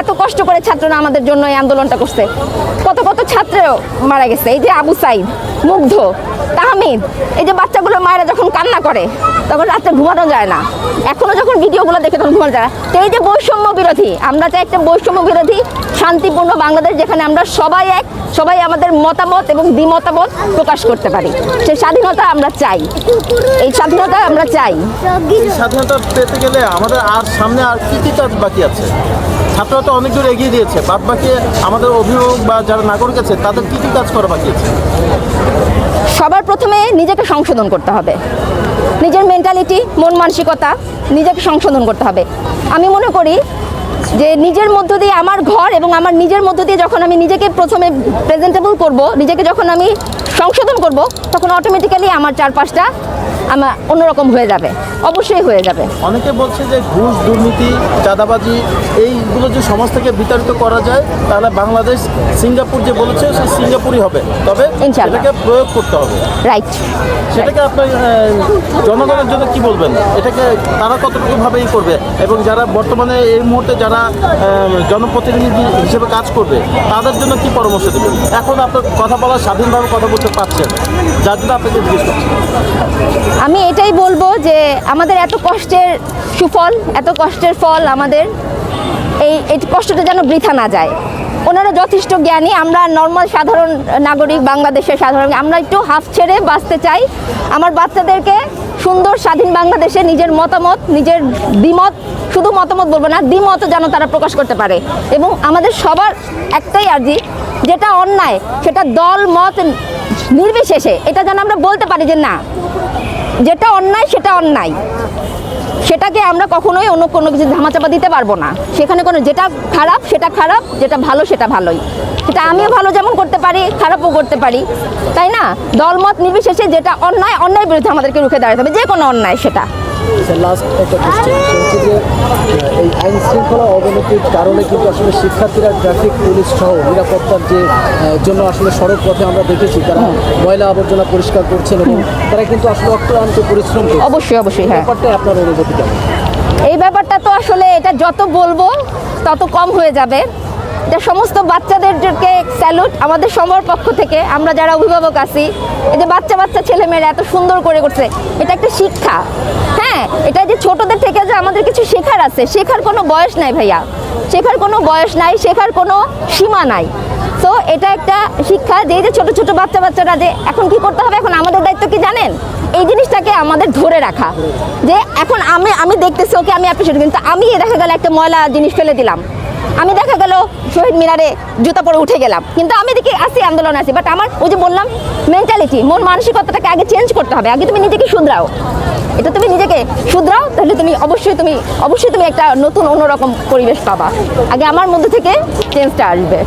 এত কষ্ট করে ছাত্ররা আমাদের জন্য এই আন্দোলনটা করছে। কত কত ছাত্র মারা গেছে। এই যে আবু সাইদ, মুগ্ধ, তাহমিদ, এই যে বাচ্চাগুলো মায়েরা যখন কান্না করে, তখন রাত্রে ঘুমানো যায় না। এখনও যখন ভিডিওগুলো দেখে তখন ঘুমানো যায় তো এই যে বৈষম্য বিরোধী, আমরা চাই একটা বৈষম্য বিরোধী, শান্তিপূর্ণ বাংলাদেশ যেখানে আমরা সবাই এক, সবাই আমাদের মতামত এবং দ্বিমতামত প্রকাশ করতে পারি। সেই স্বাধীনতা আমরা চাই। এই স্বাধীনতা আমরা চাই। স্বাধীনতা পেতে গেলে আমাদের আর সামনে আর কি কি কাজ বাকি আছে? ছাত্ররা তো অনেক দূর এগিয়ে দিয়েছে। বাদ বাকি আমাদের অভিভাবক বা যারা নাগরিক আছে, তাদের কি কি কাজ করা বাকি আছে? সবার প্রথমে নিজেকে সংশোধন করতে হবে। নিজের মেন্টালিটি মন মানসিকতা নিজেকে সংশোধন করতে হবে। আমি মনে করি যে নিজের মধ্য দিয়ে আমার ঘর এবং আমার নিজের মধ্য দিয়ে যখন আমি নিজেকে প্রথমে প্রেজেন্টেবল করব, নিজেকে যখন আমি সংশোধন করব, তখন অটোমেটিক্যালি আমার চারপাশটা আমার অন্যরকম হয়ে যাবে। অবশ্যই হয়ে যাবে। অনেকে বলছে যে ঘুষ দুর্নীতি চাঁদাবাজি এইগুলো যে সমাজ থেকে বিতাড়িত করা যায় তাহলে বাংলাদেশ সিঙ্গাপুর যে বলেছে সে সিঙ্গাপুরই হবে। তবে। এটাকে প্রয়োগ করতে হবে। রাইট সেটাকে আপনার জনগণের জন্য কি বলবেন? এটাকে তারা কতটুকু ভাবেই করবে? এবং যারা বর্তমানে এই মুহূর্তে যারা জনপ্রতিনিধি হিসেবে কাজ করবে তাদের জন্য কি পরামর্শ দেবেন? এখন আপনার কথা বলার স্বাধীনভাবে কথা বলতে পারছেন যার জন্য আপনাকে জিজ্ঞেস করছি। আমি এটাই বলব যে আমাদের এত কষ্টের সুফল, এত কষ্টের ফল আমাদের এই এই কষ্টটা যেন বৃথা না যায়। ওনারা যথেষ্ট জ্ঞানী, আমরা নর্মাল সাধারণ নাগরিক, বাংলাদেশের সাধারণ আমরা একটু হাফ ছেড়ে বাঁচতে চাই। আমার বাচ্চাদেরকে সুন্দর স্বাধীন বাংলাদেশে নিজের মতামত, নিজের দ্বিমত, শুধু মতামত বলব না দ্বিমত যেন তারা প্রকাশ করতে পারে। এবং আমাদের সবার একটাই আর্জি, যেটা অন্যায়, সেটা দল, মত নির্বিশেষে, এটা যেন আমরা বলতে পারি যে না। যেটা অন্যায়, সেটা অন্যায়। সেটাকে আমরা কখনোই অন্য কোনো কিছু ধামাচাপা দিতে পারব না। সেখানে কোনো যেটা খারাপ, সেটা খারাপ, যেটা ভালো, সেটা ভালোই। সেটা আমিও ভালো যেমন করতে পারি, খারাপও করতে পারি। তাই না? দলমত নির্বিশেষে যেটা অন্যায়, অন্যায়ের বিরুদ্ধে আমাদেরকে রুখে দাঁড়াতে হবে। যে কোনো অন্যায় সেটা। লাস্ট একটা কোশ্চেন হচ্ছে যে এই আইন শৃঙ্খলা অবনতির কারণে কিন্তু আসলে শিক্ষার্থীরা ট্রাফিক পুলিশ সহ নিরাপত্তার যে জন্য আসলে সড়ক পথে আমরা দেখেছি তারা ময়লা আবর্জনা পরিষ্কার করছেন এবং তারা কিন্তু আসলে অক্লান্ত পরিশ্রম করছে অবশ্যই অবশ্যই হ্যাঁ। ব্যাপারটাই আপনার অনুভূতি এই ব্যাপারটা তো আসলে এটা যত বলব তত কম হয়ে যাবে। এটা সমস্ত বাচ্চাদেরকে স্যালুট আমাদের সবার পক্ষ থেকে। আমরা যারা অভিভাবক আছি, এই যে বাচ্চা বাচ্চা ছেলেমেয়েরা এত সুন্দর করে করছে, এটা একটা শিক্ষা। হ্যাঁ এটা যে ছোটদের থেকে যে আমাদের কিছু শেখার আছে, শেখার কোনো বয়স নাই ভাইয়া। শেখার কোনো বয়স নাই, শেখার কোনো সীমা নাই। তো এটা একটা শিক্ষা যে যে ছোট ছোট বাচ্চা বাচ্চারা যে এখন কি করতে হবে, এখন আমাদের দায়িত্ব কি জানেন? এই জিনিসটাকে আমাদের ধরে রাখা। যে এখন আমি আমি দেখতেছি, ওকে আমি অ্যাপ্রিসিয়েট কিন্তু আমি দেখা গেল একটা ময়লা জিনিস ফেলে দিলাম। আমি দেখা গেল শহীদ মিনারে জুতা পরে উঠে গেলাম। কিন্তু আমি দেখি আসি আন্দোলন আছি। বাট আমার ওই যে বললাম মেন্টালিটি মন মানসিকতাটাকে আগে চেঞ্জ করতে হবে। আগে তুমি নিজেকে শুধরাও। এটা তুমি নিজেকে শুধরাও, তাহলে তুমি অবশ্যই তুমি অবশ্যই তুমি একটা নতুন, অন্যরকম পরিবেশ পাবা। আগে আমার মধ্যে থেকে চেঞ্জটা আসবে।